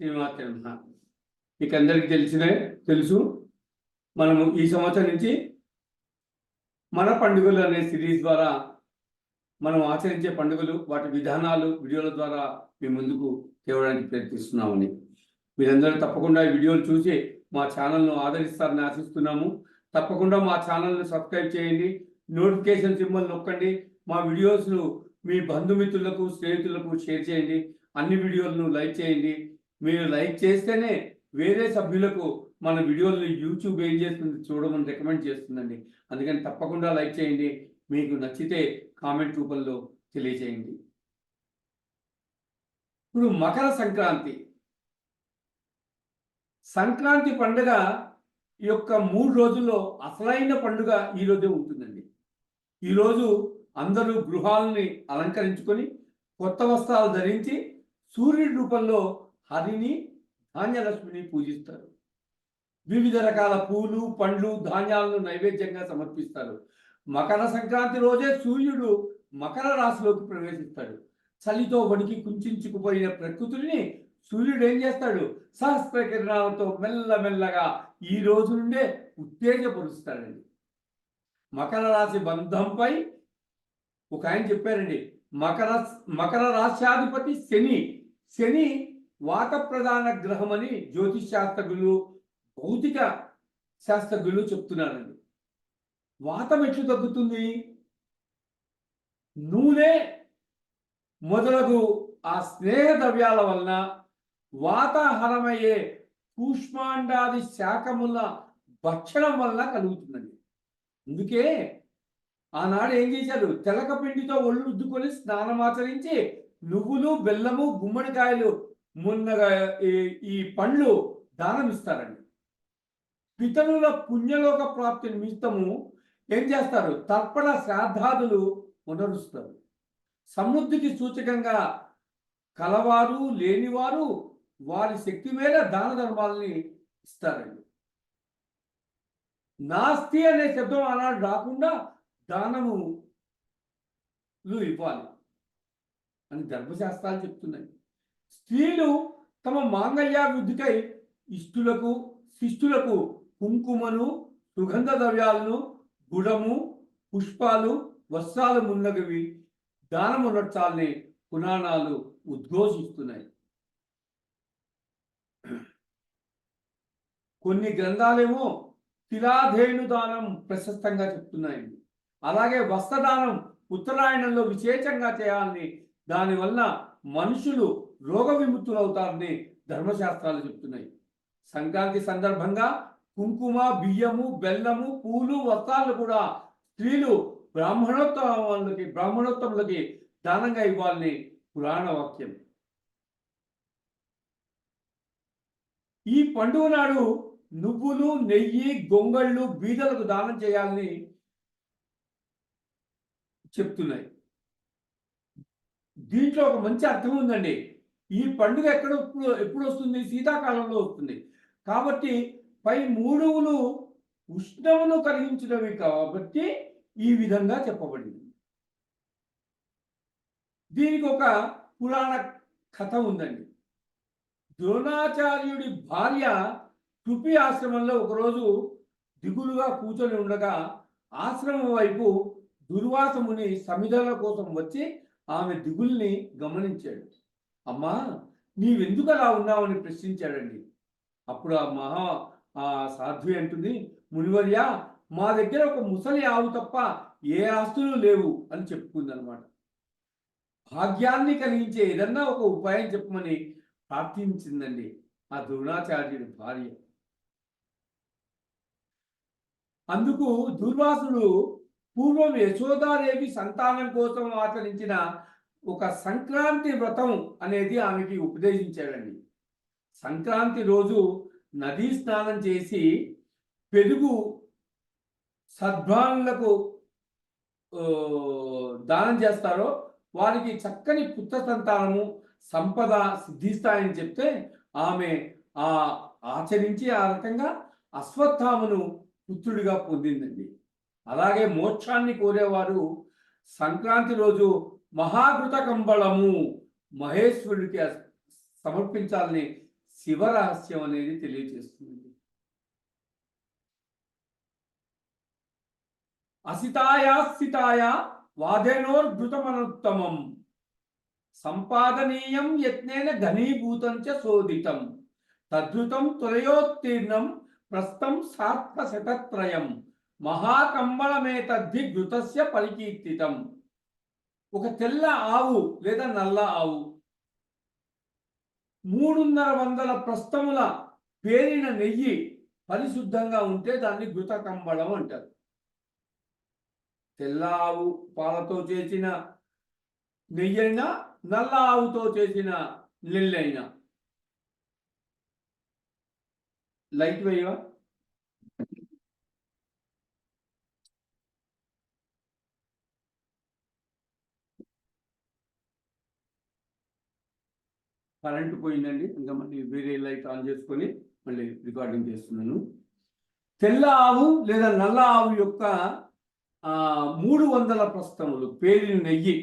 శ్రీమాత మీకు అందరికీ తెలిసినే తెలుసు. మనము ఈ సంవత్సరం నుంచి మన పండుగలు అనే సిరీస్ ద్వారా మనం ఆచరించే పండుగలు వాటి విధానాలు వీడియోల ద్వారా మీ ముందుకు తేవడానికి ప్రయత్నిస్తున్నామని. మీరందరూ తప్పకుండా ఈ వీడియోలు చూసి మా ఛానల్ను ఆదరిస్తారని ఆశిస్తున్నాము. తప్పకుండా మా ఛానల్ని సబ్స్క్రైబ్ చేయండి. నోటిఫికేషన్ సింబల్ నొక్కండి. మా వీడియోస్ను మీ బంధుమిత్రులకు స్నేహితులకు షేర్ చేయండి. అన్ని వీడియోలను లైక్ చేయండి. మీరు లైక్ చేస్తేనే వేరే సభ్యులకు మన వీడియోలను యూట్యూబ్ ఏం చేస్తుంది చూడమని రికమెండ్ చేస్తుందండి. అందుకని తప్పకుండా లైక్ చేయండి. మీకు నచ్చితే కామెంట్ రూపంలో తెలియజేయండి. ఇప్పుడు మకర సంక్రాంతి. సంక్రాంతి పండుగ యొక్క మూడు రోజుల్లో అసలైన పండుగ ఈ రోజే ఉంటుందండి. ఈరోజు అందరూ గృహాలని అలంకరించుకొని కొత్త వస్త్రాలు ధరించి సూర్యుడి రూపంలో హరిని ధాన్యలక్ష్మిని పూజిస్తారు. వివిధ రకాల పూలు పండ్లు ధాన్యాలను నైవేద్యంగా సమర్పిస్తారు. మకర సంక్రాంతి రోజే సూర్యుడు మకర రాశిలోకి ప్రవేశిస్తాడు. చలితో వణికి కుంచుకుపోయిన ప్రకృతిని సూర్యుడు ఏం చేస్తాడు? సహస్ర కిరణాలతో మెల్లమెల్లగా ఈ రోజు నుండే ఉత్తేజపరుస్తాడండి. మకర రాశి బంధంపై ఒక ఆయన చెప్పారండి. మకర మకర రాశ్యాధిపతి శని. శని వాత ప్రధాన గ్రహం అని జ్యోతిష్ శాస్త్రజ్ఞులు భౌతిక శాస్త్రజ్ఞులు చెప్తున్నారండి. వాతం ఎట్లు తగ్గుతుంది? నూనె మొదలగు ఆ స్నేహ ద్రవ్యాల వలన వాతాహరమయ్యే కూష్మాండాది శాఖముల భక్షణం వలన కలుగుతుందండి. అందుకే ఆనాడు ఏం చేశారు? తెలక పిండితో ఒళ్ళు ఉద్దుకొని స్నానమాచరించి నువ్వులు బెల్లము గుమ్మడికాయలు మున్నగా ఈ- ఈ పండ్లు దానం ఇస్తారండి. పితరుల పుణ్యలోక ప్రాప్తి నిమిత్తము ఏం చేస్తారు? తర్పణ శ్రాద్ధాదులు పునరుస్తారు. సమృద్ధికి సూచకంగా కలవారు లేనివారు వారి శక్తి మేర దాన ధర్మాలని ఇస్తారండి. నాస్తి అనే శబ్దం ఆనాడు రాకుండా దానము ఇవ్వాలి అని ధర్మశాస్త్రాలు చెప్తున్నాయి. స్త్రీలు తమ మాంగళ్యాభివృద్ధికై ఇష్టులకు శిష్టులకు కుంకుమను సుగంధ ద్రవ్యాలను గుడము పుష్పాలు వస్త్రాలు మున్నగవి దానమునర్చాలని పురాణాలు ఉద్ఘోషిస్తున్నాయి. కొన్ని గ్రంథాలేమో తిలాధేను దానం ప్రశస్తంగా చెప్తున్నాయండి అలాగే వస్త్రదానం ఉత్తరాయణంలో విశేషంగా చేయాలని దానివల్ల మనుషులు రోగ విముక్తులవుతారని ధర్మశాస్త్రాలు చెప్తున్నాయి. సంక్రాంతి సందర్భంగా కుంకుమ బియ్యము బెల్లము పూలు వస్త్రాలు కూడా స్త్రీలు బ్రాహ్మణోత్తములకి బ్రాహ్మణోత్తములకి దానంగా ఇవ్వాలని పురాణ వాక్యం. ఈ పండుగ నాడు నువ్వులు నెయ్యి గొంగళ్ళు బీదలకు దానం చేయాలని చెప్తున్నాయి. దీంట్లో ఒక మంచి అర్థం ఉందండి. ఈ పండుగ ఎక్కడ ఎప్పుడు వస్తుంది? శీతాకాలంలో వస్తుంది. కాబట్టి పై మూడువులు ఉష్ణమును కలిగించినవి కాబట్టి ఈ విధంగా చెప్పబడింది. దీనికి ఒక పురాణ కథ ఉందండి. ద్రోణాచార్యుడి భార్య తుపి ఆశ్రమంలో ఒకరోజు దిగులుగా కూర్చొని ఉండగా ఆశ్రమం వైపు దుర్వాసముని సమిధల కోసం వచ్చి ఆమె దిగుల్ని గమనించాడు. అమ్మా నీవెందుకు అలా ఉన్నావని ప్రశ్నించాడండి. అప్పుడు ఆ మహా ఆ సాధ్వి అంటుంది మునివర్య మా దగ్గర ఒక ముసలి ఆవు తప్ప ఏ ఆస్తులు లేవు అని చెప్పుకుందనమాట. భాగ్యాన్ని కలిగించే ఏదన్నా ఒక ఉపాయం చెప్పమని ప్రార్థించిందండి ఆ ద్రోణాచార్యుడి భార్య. అందుకు దుర్వాసుడు పూర్వం యశోదాదేవి సంతానం కోసం ఆచరించిన ఒక సంక్రాంతి వ్రతం అనేది ఆమెకి ఉపదేశించాడండి. సంక్రాంతి రోజు నదీ స్నానం చేసి పెరుగు సద్భానులకు దానం చేస్తారో వారికి చక్కని పుత్ర సంతానము సంపద సిద్ధిస్తాయని చెప్తే ఆమె ఆ ఆచరించి ఆ రకంగా అశ్వత్థామును పుత్రుడిగా పొందిందండి. అలాగే మోక్షాన్ని కోరేవారు సంక్రాంతి రోజు మహాకృత కంబళము మహేశ్వరుడికి సమర్పించాలని శివరహస్యం అనేది తెలియజేస్తుంది. అసితాయాస్థితాయ వాదేనోర్ధృతమనుత్తమం సంపాదనీయం యత్నేన ఘనీభూతం చ శోధితం తద్ధృతం త్వరయోత్తీర్ణం ప్రస్థం సార్థ శతత్రయం మహాకంబళమే ఘృతస్య పరికీర్తితం ఒక తెల్ల ఆవు లేదా నల్ల ఆవు మూడున్నర వందల ప్రస్థముల పేరిన నెయ్యి పరిశుద్ధంగా ఉంటే దాన్ని ఘృత కంబళం అంటారు. తెల్ల ఆవు పాలతో చేసిన నెయ్యి అయినా నల్ల ఆవుతో చేసిన నెల్లైనా. లైట్ వేయవా? కరెంటు పోయిందండి. ఇంకా మళ్ళీ వేరే లైట్ ఆన్ చేసుకొని మళ్ళీ రికార్డింగ్ చేస్తున్నాను. తెల్ల ఆవు లేదా నల్ల ఆవు యొక్క మూడు వందల ప్రస్తుతములు పేరిన నెయ్యి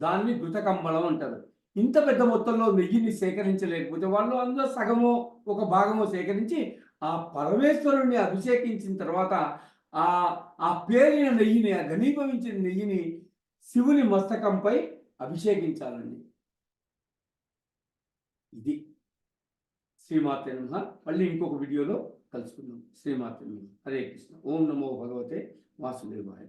దాన్ని ఘృతకంబళం అంటారు. ఇంత పెద్ద మొత్తంలో నెయ్యిని సేకరించలేకపోతే వాళ్ళు అందులో సగమో ఒక భాగమో సేకరించి ఆ పరమేశ్వరుణ్ణి అభిషేకించిన తర్వాత ఆ ఆ పేరిన నెయ్యిని ఆ ఘనీభవించిన నెయ్యిని శివుని మస్తకంపై అభిషేకించాలండి. ఇది శ్రీమాతే నమ. మళ్ళీ ఇంకొక వీడియోలో కలుసుకుందాం. శ్రీమాతే నమ. హరే కృష్ణ. ఓం నమో భగవతే వాసుదేవాయ.